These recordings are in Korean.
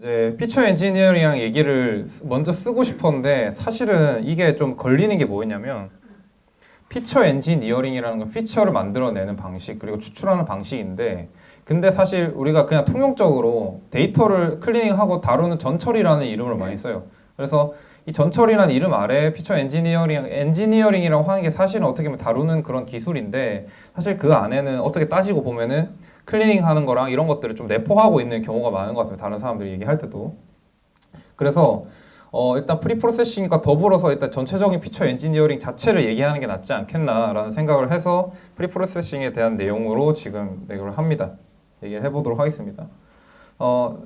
이제 피처 엔지니어링 얘기를 먼저 쓰고 싶었는데 사실은 이게 좀 걸리는 게 뭐였냐면 피처 엔지니어링이라는 건 피처를 만들어내는 방식 그리고 추출하는 방식인데 근데 사실 우리가 그냥 통용적으로 데이터를 클리닝하고 다루는 전처리라는 이름을 많이 써요. 그래서 이 전처리라는 이름 아래 피처 엔지니어링 엔지니어링이라고 하는 게 사실은 어떻게 보면 다루는 그런 기술인데 사실 그 안에는 어떻게 따지고 보면은 클리닝 하는 거랑 이런 것들을 좀 내포하고 있는 경우가 많은 것 같습니다. 다른 사람들이 얘기할 때도. 그래서 어, 일단 프리 프로세싱과 더불어서 일단 전체적인 피처 엔지니어링 자체를 얘기하는 게 낫지 않겠나라는 생각을 해서 프리 프로세싱에 대한 내용으로 지금 내용을 합니다. 얘기를 해보도록 하겠습니다. 어,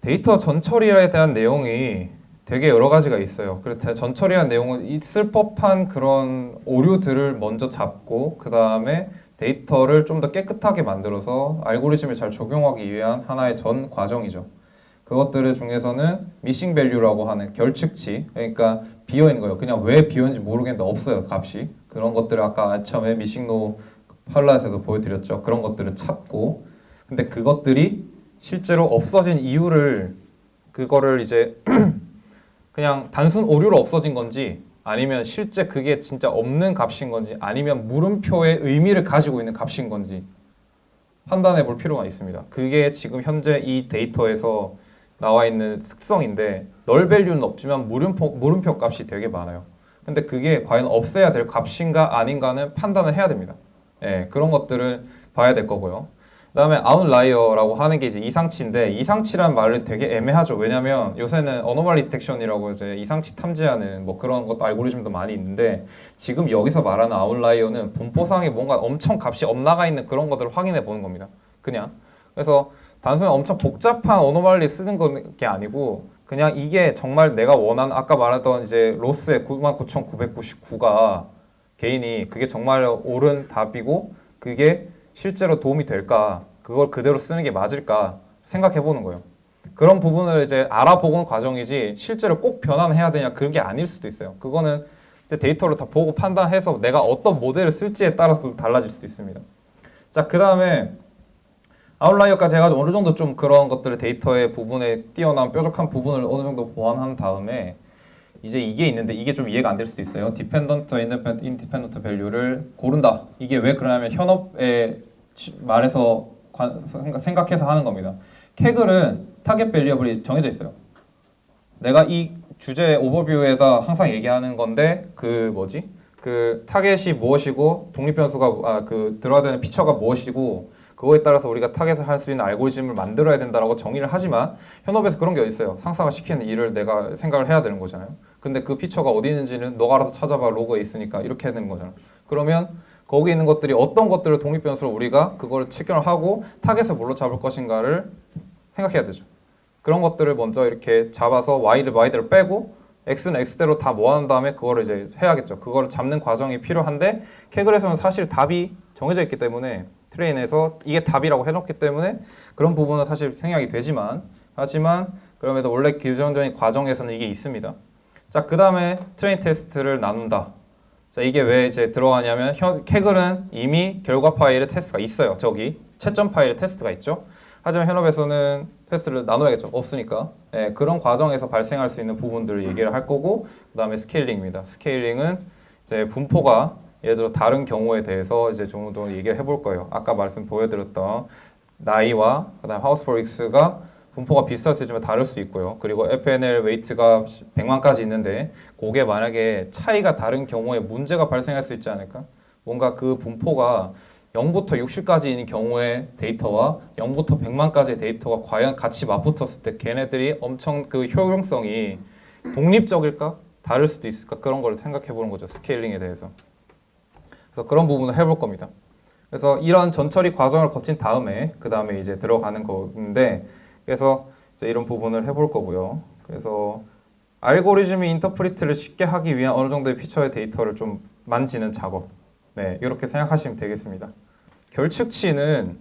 데이터 전처리에 대한 내용이 되게 여러 가지가 있어요. 그래서 전처리한 내용은 있을 법한 그런 오류들을 먼저 잡고 그 다음에 데이터를 좀 더 깨끗하게 만들어서 알고리즘에 잘 적용하기 위한 하나의 전 과정이죠. 그것들 중에서는 미싱 밸류라고 하는 결측치, 그러니까 비어 있는 거예요. 그냥 왜 비어 있는지 모르겠는데 없어요, 값이. 그런 것들을 아까 처음에 미싱노 팔라에서도 보여드렸죠. 그런 것들을 찾고, 근데 그것들이 실제로 없어진 이유를 그거를 이제 그냥 단순 오류로 없어진 건지 아니면 실제 그게 진짜 없는 값인 건지 아니면 물음표의 의미를 가지고 있는 값인 건지 판단해 볼 필요가 있습니다. 그게 지금 현재 이 데이터에서 나와 있는 특성인데 널 밸류는 없지만 물음표, 물음표 값이 되게 많아요. 근데 그게 과연 없애야 될 값인가 아닌가는 판단을 해야 됩니다. 예, 그런 것들을 봐야 될 거고요. 그다음에 아웃라이어라고 하는 게 이제 이상치인데 이상치란 말은 되게 애매하죠. 왜냐하면 요새는 어노멀리 디텍션이라고 이제 이상치 탐지하는 뭐 그런 것도 알고리즘도 많이 있는데 지금 여기서 말하는 아웃라이어는 분포상에 뭔가 엄청 값이 엇나가 있는 그런 것들을 확인해 보는 겁니다. 그냥 그래서 단순히 엄청 복잡한 어노멀리 쓰는 게 아니고 그냥 이게 정말 내가 원하는 아까 말했던 이제 로스의 99,999가 개인이 그게 정말 옳은 답이고 그게 실제로 도움이 될까 그걸 그대로 쓰는 게 맞을까 생각해 보는 거예요. 그런 부분을 이제 알아보는 과정이지 실제로 꼭 변환해야 되냐 그런 게 아닐 수도 있어요. 그거는 이제 데이터를 다 보고 판단해서 내가 어떤 모델을 쓸지에 따라서 달라질 수도 있습니다. 자, 그 다음에 아웃라이어까지 해가지고 어느 정도 좀 그런 것들을 데이터의 부분에 뛰어난 뾰족한 부분을 어느 정도 보완한 다음에 이제 이게 있는데 이게 좀 이해가 안 될 수도 있어요. 디펜던트, 인디펜던트, 인디펜던트 밸류를 고른다. 이게 왜 그러냐면 현업에 말해서 관, 생각해서 하는 겁니다. 캐글은 타겟 밸리어블이 정해져 있어요. 내가 이 주제 오버뷰에다 항상 얘기하는 건데 그 뭐지? 그 타겟이 무엇이고 독립 변수가 아, 그 들어야 되는 피처가 무엇이고 그거에 따라서 우리가 타겟을 할 수 있는 알고리즘을 만들어야 된다라고 정의를 하지만 현업에서 그런 게 있어요. 상사가 시키는 일을 내가 생각을 해야 되는 거잖아요. 근데 그 피처가 어디 있는지는 너가 알아서 찾아봐 로그에 있으니까 이렇게 해야 되는 거잖아. 그러면 거기 있는 것들이 어떤 것들을 독립 변수로 우리가 그걸 체결을 하고 타겟을 뭘로 잡을 것인가를 생각해야 되죠. 그런 것들을 먼저 이렇게 잡아서 y를 y대로 빼고 x는 x대로 다 모아놓은 다음에 그거를 이제 해야겠죠. 그거를 잡는 과정이 필요한데 캐글에서는 사실 답이 정해져 있기 때문에 트레인에서 이게 답이라고 해놓기 때문에 그런 부분은 사실 생략이 되지만 하지만 그럼에도 원래 규정적인 과정에서는 이게 있습니다. 자, 그 다음에 트레인 테스트를 나눈다. 자, 이게 왜 이제 들어가냐면 현, 캐글은 이미 결과 파일에 테스트가 있어요. 저기 채점 파일에 테스트가 있죠. 하지만 현업에서는 테스트를 나눠야겠죠. 없으니까. 예, 그런 과정에서 발생할 수 있는 부분들을 얘기를 할 거고 그 다음에 스케일링입니다. 스케일링은 이제 분포가 예를 들어 다른 경우에 대해서 이제 좀 더 얘기를 해볼 거예요. 아까 말씀 보여드렸던 나이와 그다음 하우스포릭스가 분포가 비슷할 수 있지만 다를 수 있고요. 그리고 FNL 웨이트가 100만까지 있는데 그게 만약에 차이가 다른 경우에 문제가 발생할 수 있지 않을까? 뭔가 그 분포가 0부터 60까지 있는 경우의 데이터와 0부터 100만까지의 데이터가 과연 같이 맞붙었을 때 걔네들이 엄청 그 효용성이 독립적일까? 다를 수도 있을까? 그런 걸 생각해 보는 거죠. 스케일링에 대해서. 그래서 그런 부분을 해볼 겁니다. 그래서 이런 전처리 과정을 거친 다음에 그 다음에 이제 들어가는 건데 그래서 이제 이런 부분을 해볼 거고요. 그래서 알고리즘이 인터프리트를 쉽게 하기 위한 어느 정도의 피처의 데이터를 좀 만지는 작업. 네, 이렇게 생각하시면 되겠습니다. 결측치는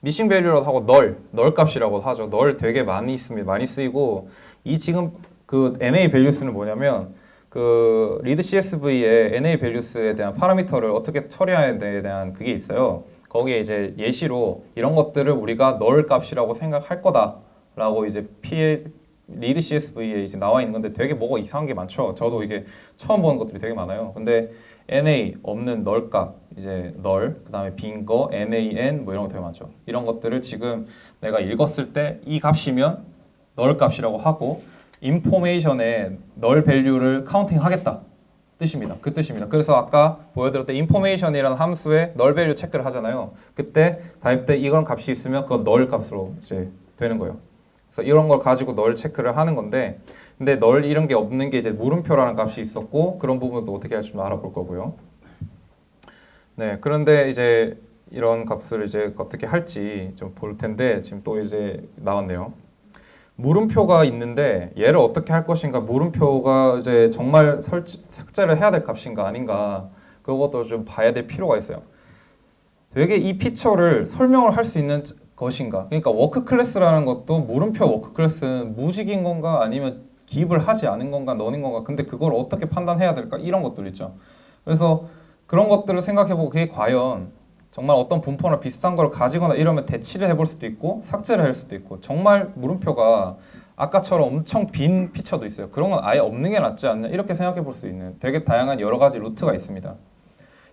미싱 밸류라고 하고 널, 널 값이라고 하죠. 널 되게 많이 있습니다. 많이 쓰이고 이 지금 그 NA 밸류스는 뭐냐면 그 리드 CSV의 NA 밸류스에 대한 파라미터를 어떻게 처리하는 데 대한 그게 있어요. 거기에 이제 예시로 이런 것들을 우리가 넣을 값이라고 생각할 거다라고 이제 P 리드 CSV에 이제 나와 있는 건데 되게 뭐가 이상한 게 많죠. 저도 이게 처음 보는 것들이 되게 많아요. 근데 NA 없는 널 값, 이제 널, 그다음에 빈 거, NaN 뭐 이런 거 되게 많죠. 이런 것들을 지금 내가 읽었을 때 이 값이면 널 값이라고 하고 인포메이션에 널 밸류를 카운팅 하겠다 뜻입니다. 그 뜻입니다. 그래서 아까 보여드렸던 인포메이션이라는 함수에 널 밸류 체크를 하잖아요. 그때 답때 이런 값이 있으면 그거 널 값으로 이제 되는 거예요. 그래서 이런 걸 가지고 널 체크를 하는 건데 근데 널 이런 게 없는 게 이제 물음표라는 값이 있었고 그런 부분도 어떻게 할지 좀 알아볼 거고요. 네, 그런데 이제 이런 값을 이제 어떻게 할지 좀 볼 텐데 지금 또 이제 나왔네요. 물음표가 있는데 얘를 어떻게 할 것인가 물음표가 이제 정말 설치, 삭제를 해야 될 값인가 아닌가 그것도 좀 봐야 될 필요가 있어요. 되게 이 피처를 설명을 할 수 있는 것인가 그러니까 워크 클래스라는 것도 물음표 워크 클래스는 무직인 건가 아니면 기입을 하지 않은 건가 너인 건가 근데 그걸 어떻게 판단해야 될까 이런 것들 있죠. 그래서 그런 것들을 생각해보고 그게 과연 정말 어떤 분포나 비슷한 걸 가지거나 이러면 대치를 해볼 수도 있고 삭제를 할 수도 있고 정말 물음표가 아까처럼 엄청 빈 피처도 있어요. 그런 건 아예 없는 게 낫지 않냐 이렇게 생각해 볼 수 있는 되게 다양한 여러 가지 루트가 있습니다.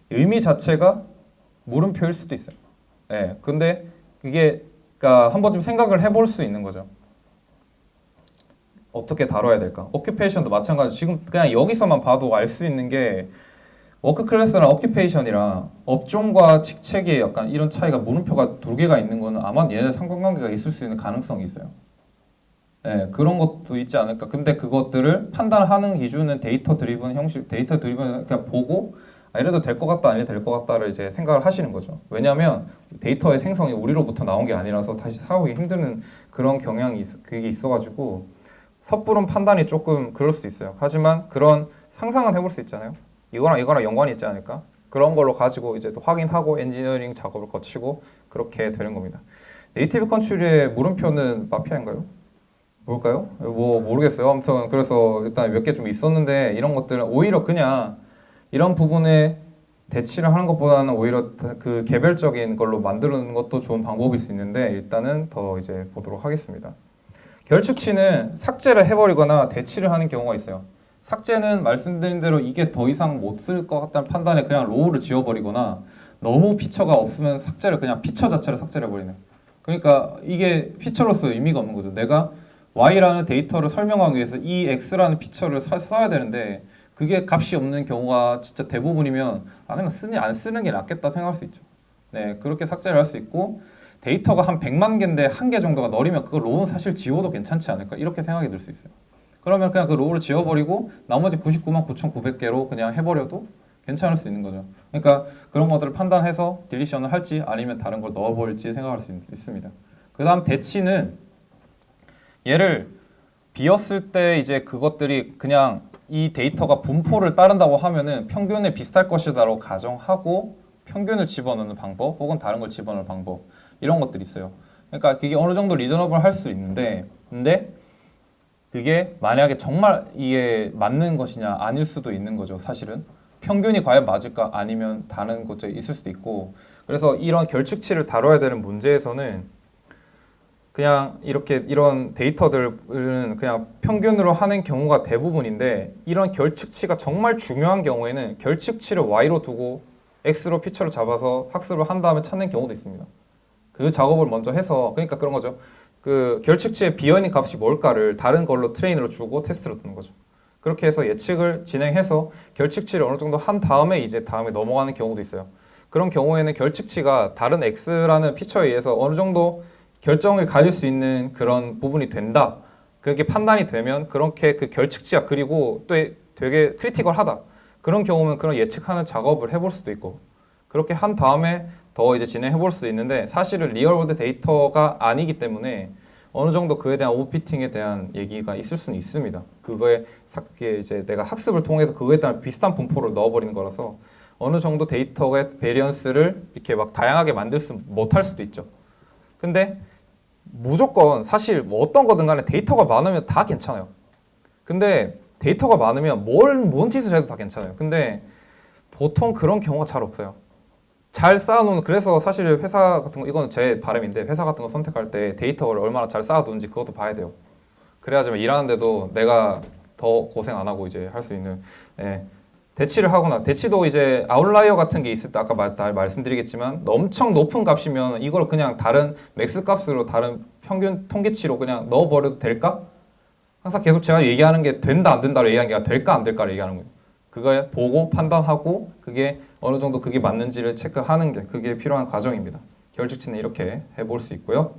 의미 자체가 물음표일 수도 있어요. 네, 근데 이게 그러니까 한번 좀 생각을 해볼 수 있는 거죠. 어떻게 다뤄야 될까? 오큐페이션도 마찬가지. 지금 그냥 여기서만 봐도 알 수 있는 게 워크 클래스랑 오큐페이션이랑 업종과 직책의 약간 이런 차이가 물음표가 두 개가 있는 거는 아마 얘네 상관관계가 있을 수 있는 가능성이 있어요. 네, 그런 것도 있지 않을까. 근데 그것들을 판단하는 기준은 데이터 드리븐 형식, 데이터 드리븐 그냥 보고 아, 이래도 될 것 같다, 아니래도 될 것 같다를 이제 생각을 하시는 거죠. 왜냐하면 데이터의 생성이 우리로부터 나온 게 아니라서 다시 사오기 힘드는 그런 경향이 있, 그게 있어가지고 섣부른 판단이 조금 그럴 수 있어요. 하지만 그런 상상은 해볼 수 있잖아요. 이거랑 이거랑 연관이 있지 않을까? 그런 걸로 가지고 이제 또 확인하고 엔지니어링 작업을 거치고 그렇게 되는 겁니다. 네이티브 컨트리의 물음표는 마피아인가요? 뭘까요? 뭐 모르겠어요. 아무튼 그래서 일단 몇 개 좀 있었는데 이런 것들은 오히려 그냥 이런 부분에 대치를 하는 것보다는 오히려 그 개별적인 걸로 만드는 것도 좋은 방법일 수 있는데 일단은 더 이제 보도록 하겠습니다. 결축치는 삭제를 해버리거나 대치를 하는 경우가 있어요. 삭제는 말씀드린 대로 이게 더 이상 못 쓸 것 같다는 판단에 그냥 로우를 지워버리거나 너무 피처가 없으면 삭제를 그냥 피처 자체를 삭제를 해버리는. 그러니까 이게 피처로서 의미가 없는 거죠. 내가 y라는 데이터를 설명하기 위해서 이 x라는 피처를 사- 써야 되는데 그게 값이 없는 경우가 진짜 대부분이면 아 그냥 쓰니 안 쓰는 게 낫겠다 생각할 수 있죠. 네 그렇게 삭제를 할 수 있고 데이터가 한 100만 개인데 한 개 정도가 널이면 그거 로우는 사실 지워도 괜찮지 않을까 이렇게 생각이 들 수 있어요. 그러면 그냥 그 로우를 지워버리고 나머지 99만 9,900개로 그냥 해버려도 괜찮을 수 있는 거죠. 그러니까 그런 것들을 판단해서 딜리션을 할지 아니면 다른 걸 넣어버릴지 생각할 수 있, 있습니다. 그 다음 대치는 얘를 비었을 때 이제 그것들이 그냥 이 데이터가 분포를 따른다고 하면은 평균에 비슷할 것이다라고 가정하고 평균을 집어넣는 방법 혹은 다른 걸 집어넣는 방법 이런 것들이 있어요. 그러니까 그게 어느 정도 리저너블 할 수 있는데 근데 그게 만약에 정말 이게 맞는 것이냐 아닐 수도 있는 거죠 사실은 평균이 과연 맞을까 아니면 다른 것들이 있을 수도 있고 그래서 이런 결축치를 다뤄야 되는 문제에서는 그냥 이렇게 이런 데이터들은 그냥 평균으로 하는 경우가 대부분인데 이런 결축치가 정말 중요한 경우에는 결축치를 y로 두고 x로 피처를 잡아서 학습을 한 다음에 찾는 경우도 있습니다. 그 작업을 먼저 해서 그러니까 그런 거죠. 그 결축치의 비어있는 값이 뭘까를 다른 걸로 트레인으로 주고 테스트로 두는 거죠. 그렇게 해서 예측을 진행해서 결축치를 어느 정도 한 다음에 이제 다음에 넘어가는 경우도 있어요. 그런 경우에는 결축치가 다른 x라는 피처에 의해서 어느 정도 결정을 가질 수 있는 그런 부분이 된다. 그렇게 판단이 되면 그렇게 그 결측치가 그리고 또 되게 크리티컬하다. 그런 경우면 그런 예측하는 작업을 해볼 수도 있고 그렇게 한 다음에 더 이제 진행해 볼 수 있는데 사실은 리얼월드 데이터가 아니기 때문에 어느 정도 그에 대한 오피팅에 대한 얘기가 있을 수는 있습니다. 그거에 이제 내가 학습을 통해서 그거에 대한 비슷한 분포를 넣어버리는 거라서 어느 정도 데이터의 베리언스를 이렇게 막 다양하게 만들 수 못할 수도 있죠. 근데 무조건 사실 뭐 어떤 거든 간에 데이터가 많으면 다 괜찮아요. 근데 데이터가 많으면 뭘, 뭔 짓을 해도 다 괜찮아요. 근데 보통 그런 경우가 잘 없어요. 잘 쌓아놓은 그래서 사실 회사 같은 거 이건 제 바람인데 회사 같은 거 선택할 때 데이터를 얼마나 잘 쌓아두는지 그것도 봐야 돼요. 그래야지만 일하는데도 내가 더 고생 안 하고 이제 할 수 있는 예. 대치를 하거나 대치도 이제 아웃라이어 같은 게 있을 때 아까 말, 다 말씀드리겠지만 엄청 높은 값이면 이걸 그냥 다른 맥스 값으로 다른 평균 통계치로 그냥 넣어버려도 될까? 항상 계속 제가 얘기하는 게 된다 안 된다를 얘기하는 게 될까 안 될까를 얘기하는 거예요. 그걸 보고 판단하고 그게 어느 정도 그게 맞는지를 체크하는 게 그게 필요한 과정입니다. 결직치는 이렇게 해볼 수 있고요.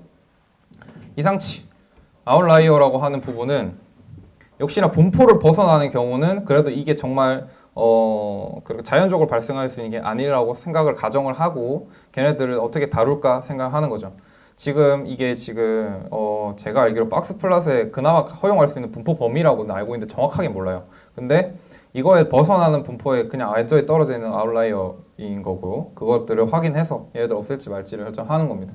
이상치 아웃라이어라고 하는 부분은 역시나 분포를 벗어나는 경우는 그래도 이게 정말 어 그리고 자연적으로 발생할 수 있는 게 아니라고 생각을 가정을 하고 걔네들을 어떻게 다룰까 생각하는 거죠. 지금 이게 지금 어 제가 알기로 박스 플랫에 그나마 허용할 수 있는 분포 범위라고는 알고 있는데 정확하게 몰라요. 근데 이거에 벗어나는 분포에 그냥 안쪽에 떨어져 있는 아웃라이어인 거고 그것들을 확인해서 얘들 없앨지 말지를 결정하는 겁니다.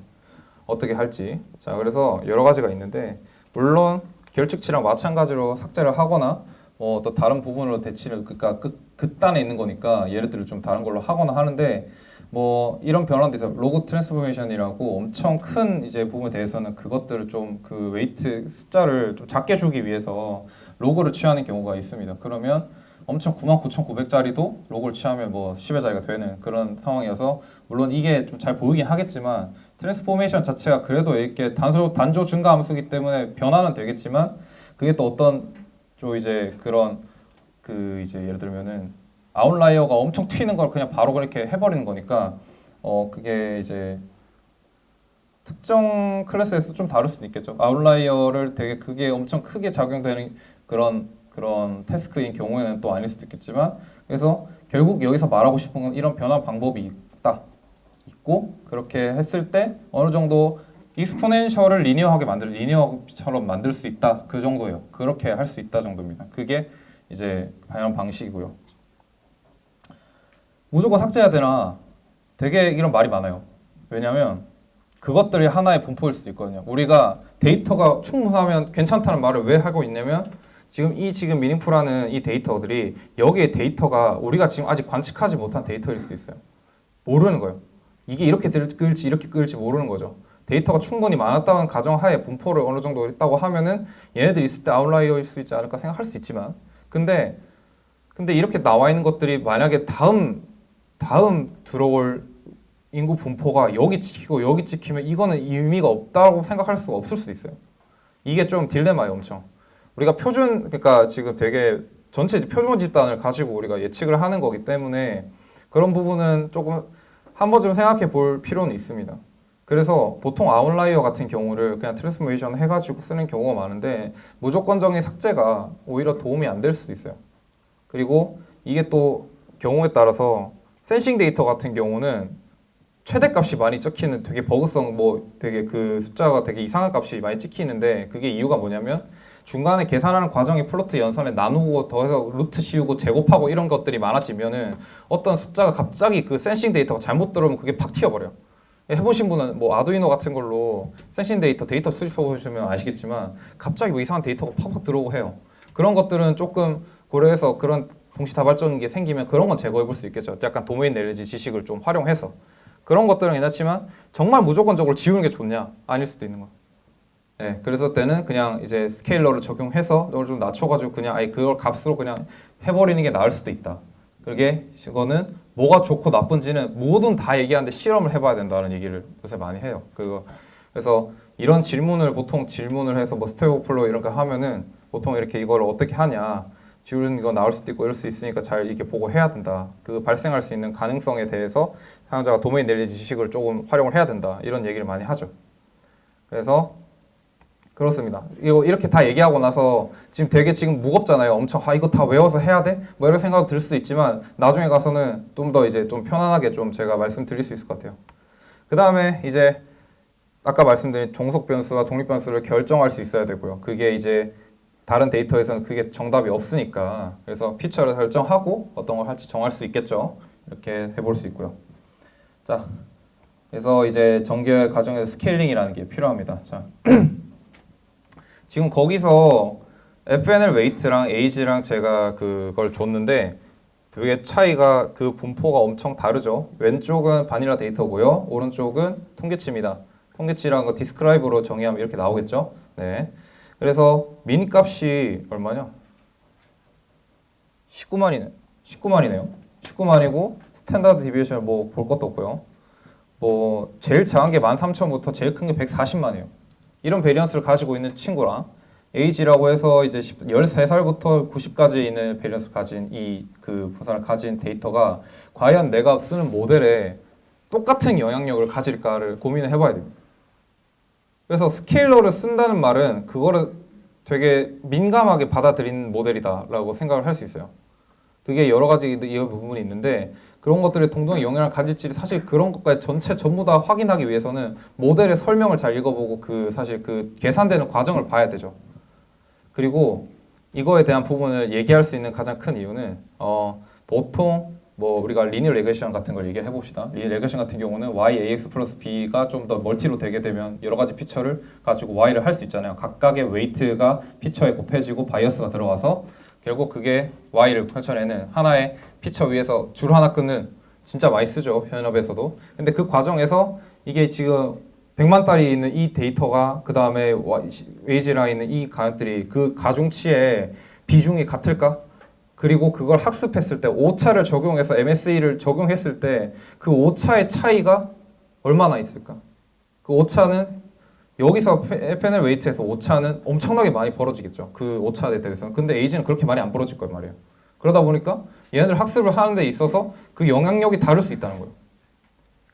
어떻게 할지. 자 그래서 여러 가지가 있는데 물론 결측치랑 마찬가지로 삭제를 하거나 뭐 또 다른 부분으로 대치를 그러니까 그 극단에 있는 거니까 예를 들어 좀 다른 걸로 하거나 하는데 뭐 이런 변화도 있어요. 로고 트랜스포메이션이라고 엄청 큰 이제 부분에 대해서는 그것들을 좀 그 웨이트 숫자를 좀 작게 주기 위해서 로고를 취하는 경우가 있습니다. 그러면 엄청 99,900짜리도 로고를 취하면 뭐 10의 자리가 되는 그런 상황이어서 물론 이게 좀 잘 보이긴 하겠지만 트랜스포메이션 자체가 그래도 이렇게 단소 단조 증가 함수기 때문에 변화는 되겠지만 그게 또 어떤 좀 이제 그런 그 이제 예를 들면은 아웃라이어가 엄청 튀는 걸 그냥 바로 그렇게 해버리는 거니까 어 그게 이제 특정 클래스에서 좀 다를 수도 있겠죠. 아웃라이어를 되게 그게 엄청 크게 작용되는 그런 그런 태스크인 경우에는 또 아닐 수도 있겠지만 그래서 결국 여기서 말하고 싶은 건 이런 변화 방법이 있다 있고 그렇게 했을 때 어느 정도 익스포넨셜을 리니어하게 만들 리니어처럼 만들 수 있다 그 정도예요. 그렇게 할 수 있다 정도입니다. 그게 이제 방향 방식이고요. 무조건 삭제해야 되나? 되게 이런 말이 많아요. 왜냐하면 그것들이 하나의 분포일 수도 있거든요. 우리가 데이터가 충분하면 괜찮다는 말을 왜 하고 있냐면 지금 이 지금 미닝풀하는 이 데이터들이 여기에 데이터가 우리가 지금 아직 관측하지 못한 데이터일 수도 있어요. 모르는 거예요. 이게 이렇게 끌지 이렇게 끌지 모르는 거죠. 데이터가 충분히 많았다는 가정하에 분포를 어느 정도 있다고 하면은 얘네들이 있을 때 아웃라이어일 수 있지 않을까 생각할 수 있지만 근데 근데 이렇게 나와 있는 것들이 만약에 다음 다음 들어올 인구 분포가 여기 찍히고 여기 찍히면 이거는 의미가 없다고 생각할 수가 없을 수도 있어요. 이게 좀 딜레마예요, 엄청. 우리가 표준 그러니까 지금 되게 전체 표준 집단을 가지고 우리가 예측을 하는 거기 때문에 그런 부분은 조금 한 번쯤 생각해 볼 필요는 있습니다. 그래서 보통 아웃라이어 같은 경우를 그냥 트랜스포메이션 해가지고 쓰는 경우가 많은데 무조건적인 삭제가 오히려 도움이 안 될 수도 있어요. 그리고 이게 또 경우에 따라서 센싱 데이터 같은 경우는 최대값이 많이 찍히는 되게 버그성 뭐 되게 그 숫자가 되게 이상한 값이 많이 찍히는데 그게 이유가 뭐냐면 중간에 계산하는 과정이 플로트 연산에 나누고 더해서 루트 씌우고 제곱하고 이런 것들이 많아지면은 어떤 숫자가 갑자기 그 센싱 데이터가 잘못 들어오면 그게 팍 튀어버려요. 해보신 분은 뭐 아두이노 같은 걸로 센싱 데이터 데이터 수집해 보시면 아시겠지만 갑자기 뭐 이상한 데이터가 팍팍 들어오고 해요. 그런 것들은 조금 고려해서 그런 동시다발적인 게 생기면 그런 건 제거해 볼 수 있겠죠. 약간 도메인 내리지 지식을 좀 활용해서 그런 것들은 괜찮지만 정말 무조건적으로 지우는 게 좋냐 아닐 수도 있는 거. 네, 그래서 때는 그냥 이제 스케일러를 적용해서 이걸 좀 낮춰가지고 그냥 아예 그걸 값으로 그냥 해버리는 게 나을 수도 있다. 그게 이거는 뭐가 좋고 나쁜지는 모든 다 얘기하는데 실험을 해봐야 된다는 얘기를 요새 많이 해요. 그거 그래서 이런 질문을 보통 질문을 해서 뭐 스텝 오플로 이런 거 하면은 보통 이렇게 이걸 어떻게 하냐 지우는 거 나올 수도 있고 이럴 수 있으니까 잘 이렇게 보고 해야 된다. 그 발생할 수 있는 가능성에 대해서 사용자가 도메인 넬리지 지식을 조금 활용을 해야 된다. 이런 얘기를 많이 하죠. 그래서 그렇습니다. 이거 이렇게 다 얘기하고 나서 지금 되게 지금 무겁잖아요. 엄청 아 이거 다 외워서 해야 돼? 뭐 이런 생각 들 수도 있지만 나중에 가서는 좀 더 이제 좀 편안하게 좀 제가 말씀드릴 수 있을 것 같아요. 그 다음에 이제 아까 말씀드린 종속 변수와 독립 변수를 결정할 수 있어야 되고요. 그게 이제 다른 데이터에서는 그게 정답이 없으니까 그래서 피처를 설정하고 어떤 걸 할지 정할 수 있겠죠. 이렇게 해볼 수 있고요. 자, 그래서 이제 전개 과정에서 스케일링이라는 게 필요합니다. 자, 지금 거기서 FNL 웨이트랑 에이지랑 제가 그걸 줬는데 되게 차이가 그 분포가 엄청 다르죠. 왼쪽은 바닐라 데이터고요. 오른쪽은 통계치입니다. 통계치라는 거 디스크라이브로 정의하면 이렇게 나오겠죠. 네. 그래서 민 값이 얼마냐? 19만이네. 19만이네요. 19만이고 스탠다드 디비에이션 뭐 볼 것도 없고요. 뭐 제일 작은 게 13,000부터 제일 큰 게 140만이에요. 이런 베리언스를 가지고 있는 친구랑 에이지라고 해서 이제 10 13살부터 90까지 있는 베리언스를 가진 이그 부산을 가진 데이터가 과연 내가 쓰는 모델에 똑같은 영향력을 가질까를 고민을 해봐야 됩니다. 그래서 스케일러를 쓴다는 말은 그거를 되게 민감하게 받아들이는 모델이다라고 생각을 할 수 있어요. 그게 여러 가지 이런 부분이 있는데 그런 것들이 동등한 영향을 가질지 사실 그런 것까지 전체 전부 다 확인하기 위해서는 모델의 설명을 잘 읽어보고 그 사실 그 계산되는 과정을 봐야 되죠. 그리고 이거에 대한 부분을 얘기할 수 있는 가장 큰 이유는 어, 보통 뭐 우리가 리니어 레그레션 같은 걸 얘기해 봅시다. 리니어 레그레션 같은 경우는 y ax 플러스 b가 좀 더 멀티로 되게 되면 여러 가지 피처를 가지고 y를 할 수 있잖아요. 각각의 웨이트가 피처에 곱해지고 바이어스가 들어와서 결국 그게 y를 펼쳐내는 하나의 피처 위에서 줄 하나 끊는 진짜 많이 쓰죠 현업에서도. 근데 그 과정에서 이게 지금 100만 달이 있는 이 데이터가 그 다음에 웨이지라 있는 이 가격들이 그 가중치의 비중이 같을까? 그리고 그걸 학습했을 때 오차를 적용해서 MSE를 적용했을 때 그 오차의 차이가 얼마나 있을까? 그 오차는 여기서 FNL 웨이트에서 오차는 엄청나게 많이 벌어지겠죠. 그 오차에 대해서는. 근데 에이지는 그렇게 많이 안 벌어질 거란 말이에요. 그러다 보니까 얘네들 학습을 하는 데 있어서 그 영향력이 다를 수 있다는 거예요.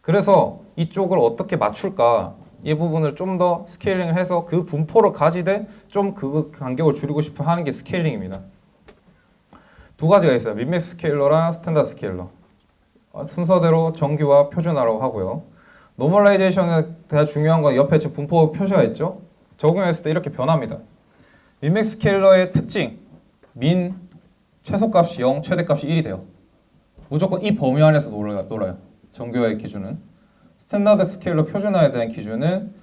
그래서 이쪽을 어떻게 맞출까 이 부분을 좀 더 스케일링을 해서 그 분포를 가지되 좀 그 간격을 줄이고 싶어 하는 게 스케일링입니다. 두 가지가 있어요. 민맥스 스케일러랑 스탠다드 스케일러. 어, 순서대로 정규와 표준화라고 하고요. 노멀라이제이션에 대한 중요한 건 옆에 저 분포 표시가 있죠. 적용했을 때 이렇게 변합니다. 민맥스 스케일러의 특징, 민 최소값이 0, 최대값이 1이 돼요. 무조건 이 범위 안에서 놀아요. 놀아요. 정교의 기준은 스탠다드 스케일러 표준화에 대한 기준은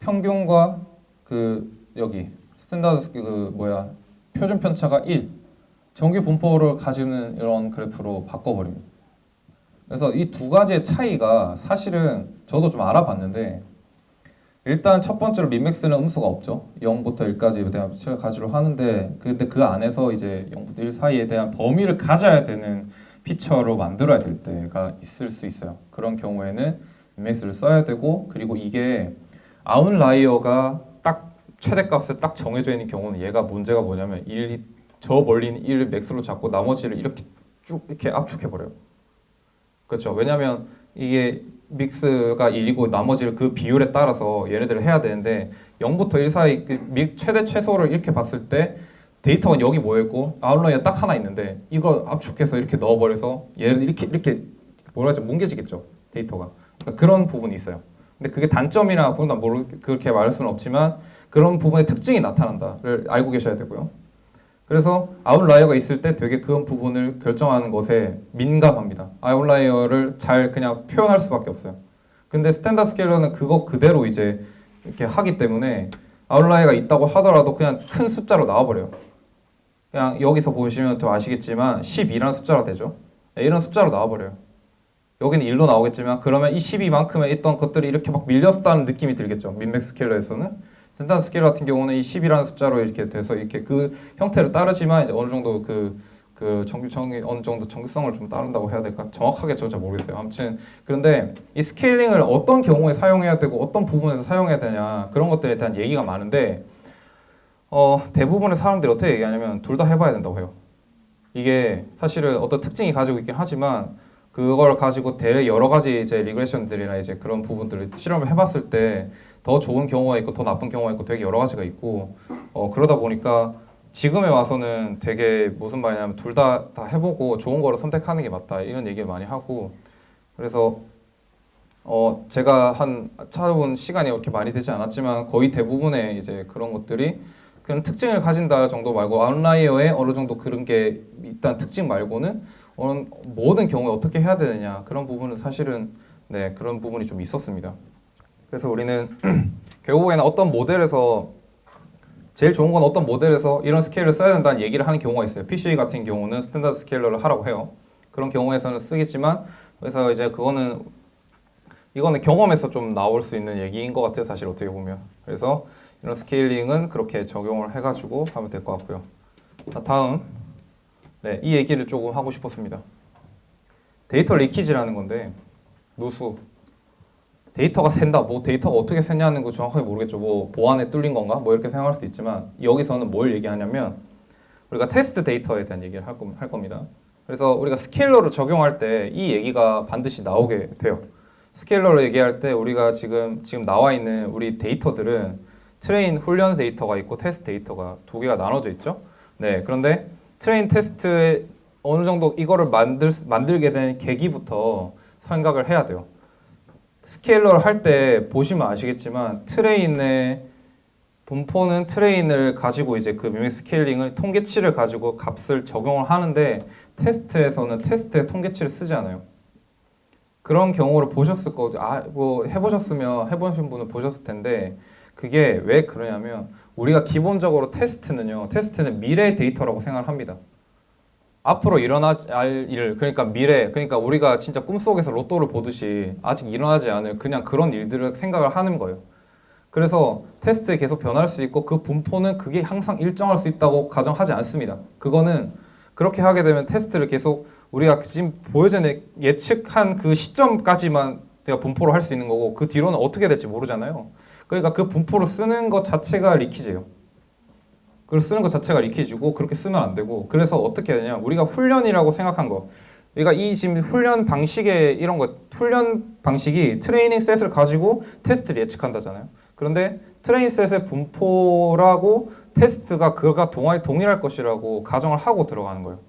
평균과 그 여기 스탠다드 그 뭐야 표준 편차가 1 정규 분포를 가지는 이런 그래프로 바꿔버립니다. 그래서 이 두 가지의 차이가 사실은 저도 좀 알아봤는데 일단 첫 번째로 민맥스는 음수가 없죠. 0부터 1까지에 대한 수를 가지로 하는데 근데 그 안에서 이제 0부터 1 사이에 대한 범위를 가져야 되는 피처로 만들어야 될 때가 있을 수 있어요. 그런 경우에는 민맥스를 써야 되고 그리고 이게 아웃라이어가 딱 최대값에 딱 정해져 있는 경우는 얘가 문제가 뭐냐면 1, 저 멀리는 1 맥스로 잡고 나머지를 이렇게 쭉 이렇게 압축해 버려요. 그렇죠. 왜냐하면 이게 믹스가 1이고 나머지를 그 비율에 따라서 얘네들을 해야 되는데 0부터 1 사이 그 믹- 최대 최소를 이렇게 봤을 때 데이터가 여기 모여 있고 아웃라이어 딱 하나 있는데 이거 압축해서 이렇게 넣어버려서 얘를 이렇게 이렇게 뭐라 하죠 뭉개지겠죠 데이터가 그러니까 그런 부분이 있어요. 근데 그게 단점이나 그건 모르 그렇게 말할 수는 없지만 그런 부분의 특징이 나타난다를 알고 계셔야 되고요. 그래서 아웃라이어가 있을 때 되게 그 부분을 결정하는 것에 민감합니다. 아웃라이어를 잘 그냥 표현할 수밖에 없어요. 근데 스탠다드 스케일러는 그거 그대로 이제 이렇게 하기 때문에 아웃라이어가 있다고 하더라도 그냥 큰 숫자로 나와버려요. 그냥 여기서 보시면 더 아시겠지만 12라는 숫자가 되죠. 네, 이런 숫자로 나와버려요. 여기는 1로 나오겠지만 그러면 이 12만큼에 있던 것들이 이렇게 막 밀렸다는 느낌이 들겠죠. 민맥스 스케일러에서는. 스탠다드 스케일 같은 경우는 이 10이라는 숫자로 이렇게 돼서 이렇게 그 형태를 따르지만 이제 어느 정도 그, 그 정규성이 어느 정도 정규성을 좀 따른다고 해야 될까? 정확하게 저는 잘 모르겠어요. 아무튼 그런데 이 스케일링을 어떤 경우에 사용해야 되고 어떤 부분에서 사용해야 되냐 그런 것들에 대한 얘기가 많은데 어, 대부분의 사람들이 어떻게 얘기하냐면 둘 다 해봐야 된다고 해요. 이게 사실은 어떤 특징이 가지고 있긴 하지만 그걸 가지고 대략 여러 가지 이제 리그레션들이나 이제 그런 부분들을 실험을 해봤을 때 더 좋은 경우가 있고 더 나쁜 경우가 있고 되게 여러 가지가 있고 어, 그러다 보니까 지금에 와서는 되게 무슨 말이냐면 둘 다 다 해보고 좋은 거를 선택하는 게 맞다 이런 얘기를 많이 하고 그래서 어 제가 한 찾아본 시간이 그렇게 많이 되지 않았지만 거의 대부분의 이제 그런 것들이 그런 특징을 가진다 정도 말고 아웃라이어에 어느 정도 그런 게 일단 특징 말고는 어느 모든 경우에 어떻게 해야 되느냐 그런 부분은 사실은 네 그런 부분이 좀 있었습니다. 그래서 우리는 결국에는 어떤 모델에서 제일 좋은 건 어떤 모델에서 이런 스케일을 써야 된다는 얘기를 하는 경우가 있어요. PCA 같은 경우는 스탠다드 스케일러를 하라고 해요. 그런 경우에서는 쓰겠지만 그래서 이제 그거는 이거는 경험에서 좀 나올 수 있는 얘기인 것 같아요. 사실 어떻게 보면 그래서 이런 스케일링은 그렇게 적용을 해가지고 하면 될 것 같고요. 자, 다음 네, 이 얘기를 조금 하고 싶었습니다. 데이터 리키지라는 건데 누수 데이터가 샌다. 뭐 데이터가 어떻게 샜냐는 거 정확하게 모르겠죠. 뭐 보안에 뚫린 건가? 뭐 이렇게 생각할 수도 있지만 여기서는 뭘 얘기하냐면 우리가 테스트 데이터에 대한 얘기를 할, 겁- 할 겁니다. 그래서 우리가 스케일러를 적용할 때 이 얘기가 반드시 나오게 돼요. 스케일러를 얘기할 때 우리가 지금 지금 나와 있는 우리 데이터들은 트레인 훈련 데이터가 있고 테스트 데이터가 두 개가 나눠져 있죠. 네. 그런데 트레인 테스트에 어느 정도 이거를 만들 만들게 된 계기부터 생각을 해야 돼요. 스케일러를 할 때 보시면 아시겠지만 트레인의 분포는 트레인을 가지고 이제 그 미믹 스케일링을 통계치를 가지고 값을 적용을 하는데 테스트에서는 테스트의 통계치를 쓰지 않아요. 그런 경우를 보셨을 거죠. 아, 뭐 해보셨으면 해보신 분은 보셨을 텐데 그게 왜 그러냐면 우리가 기본적으로 테스트는요. 테스트는 미래 데이터라고 생각을 합니다. 앞으로 할 일, 그러니까 미래, 그러니까 우리가 진짜 꿈속에서 로또를 보듯이 아직 일어나지 않을 그냥 그런 일들을 생각을 하는 거예요. 그래서 테스트에 계속 변할 수 있고 그 분포는 그게 항상 일정할 수 있다고 가정하지 않습니다. 그거는 그렇게 하게 되면 테스트를 계속 우리가 지금 보여진 예측한 그 시점까지만 내가 분포로 할수 있는 거고 그 뒤로는 어떻게 될지 모르잖아요. 그러니까 그 분포를 쓰는 것 자체가 리키지예요. 그걸 쓰는 것 자체가 리키지고 그렇게 쓰면 안 되고 그래서 어떻게 해야 되냐? 우리가 훈련이라고 생각한 거. 그러니까 이 지금 훈련 방식에 이런 거 훈련 방식이 트레이닝 셋을 가지고 테스트를 예측한다잖아요. 그런데 트레이닝 셋의 분포라고 테스트가 그가 동일, 동일할 것이라고 가정을 하고 들어가는 거예요.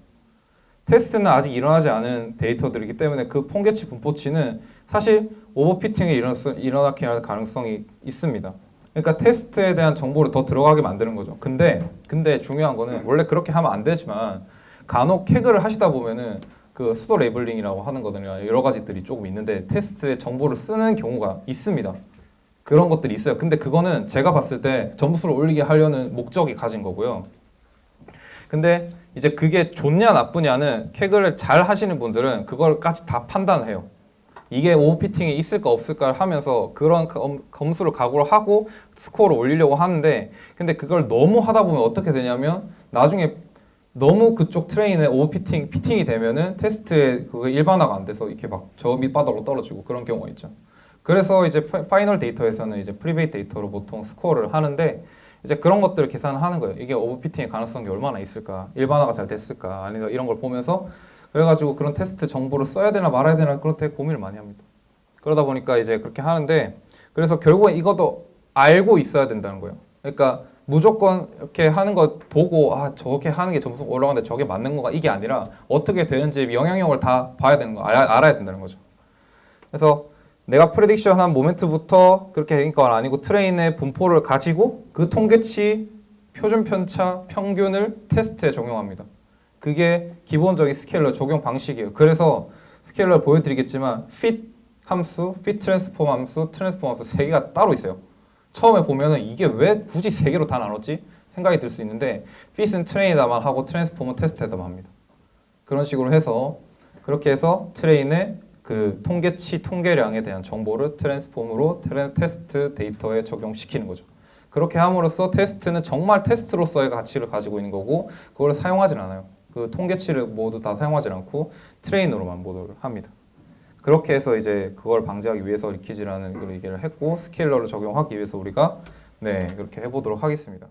테스트는 아직 일어나지 않은 데이터들이기 때문에 그 통계치 분포치는 사실 오버피팅이 일어날 수- 일어나게 할 가능성이 있습니다 그러니까 테스트에 대한 정보를 더 들어가게 만드는 거죠. 근데 근데 중요한 거는 원래 그렇게 하면 안 되지만 간혹 캐그를 하시다 보면은 그 수도 레이블링이라고 하는 거든요. 여러 가지들이 조금 있는데 테스트에 정보를 쓰는 경우가 있습니다. 그런 것들이 있어요. 근데 그거는 제가 봤을 때 점수를 올리게 하려는 목적이 가진 거고요. 근데 이제 그게 좋냐 나쁘냐는 캐그를 잘 하시는 분들은 그걸까지 다 판단해요. 이게 오버피팅이 있을까 없을까 하면서 그런 검, 검수를 각오를 하고 스코어를 올리려고 하는데 근데 그걸 너무 하다 보면 어떻게 되냐면 나중에 너무 그쪽 트레인에 오버피팅 피팅이 되면은 테스트에 그거 일반화가 안 돼서 이렇게 막 저 밑바닥으로 떨어지고 그런 경우가 있죠. 그래서 이제 파- 파이널 데이터에서는 이제 프리베이 데이터로 보통 스코어를 하는데 이제 그런 것들을 계산을 하는 거예요. 이게 오버피팅의 가능성이 얼마나 있을까, 일반화가 잘 됐을까, 아니면 이런 걸 보면서 그래가지고 그런 테스트 정보를 써야 되나 말아야 되나 데 고민을 많이 합니다. 그러다 보니까 이제 그렇게 하는데 그래서 결국엔 이것도 알고 있어야 된다는 거예요. 그러니까 무조건 이렇게 하는 거 보고 아 저렇게 하는 게 점수 올라가는데 저게 맞는 건가 이게 아니라 어떻게 되는지 영향력을 다 봐야 되는 거 알아, 알아 야 된다는 거죠. 그래서 내가 프레딕션 한 모멘트부터 그렇게 된건 아니고 트레인의 분포를 가지고 그 통계치 표준 편차 평균을 테스트에 적용합니다. 그게 기본적인 스케일러 적용 방식이에요. 그래서 스케일러 보여드리겠지만 fit 함수, fit transform 함수, transform 함수 세 개가 따로 있어요. 처음에 보면은 이게 왜 굳이 세 개로 다 나눴지 생각이 들 수 있는데 fit은 트레인에다만 하고 transform은 테스트에다만 합니다. 그런 식으로 해서 그렇게 해서 트레인의 그 통계치 통계량에 대한 정보를 트랜스폼으로 테스트 데이터에 적용시키는 거죠. 그렇게 함으로써 테스트는 정말 테스트로서의 가치를 가지고 있는 거고 그걸 사용하진 않아요. 그 통계치를 모두 다 사용하지 않고 트레인으로만 모두 합니다. 그렇게 해서 이제 그걸 방지하기 위해서 리키지라는 걸 얘기를 했고 스케일러를 적용하기 위해서 우리가 네 그렇게 해보도록 하겠습니다.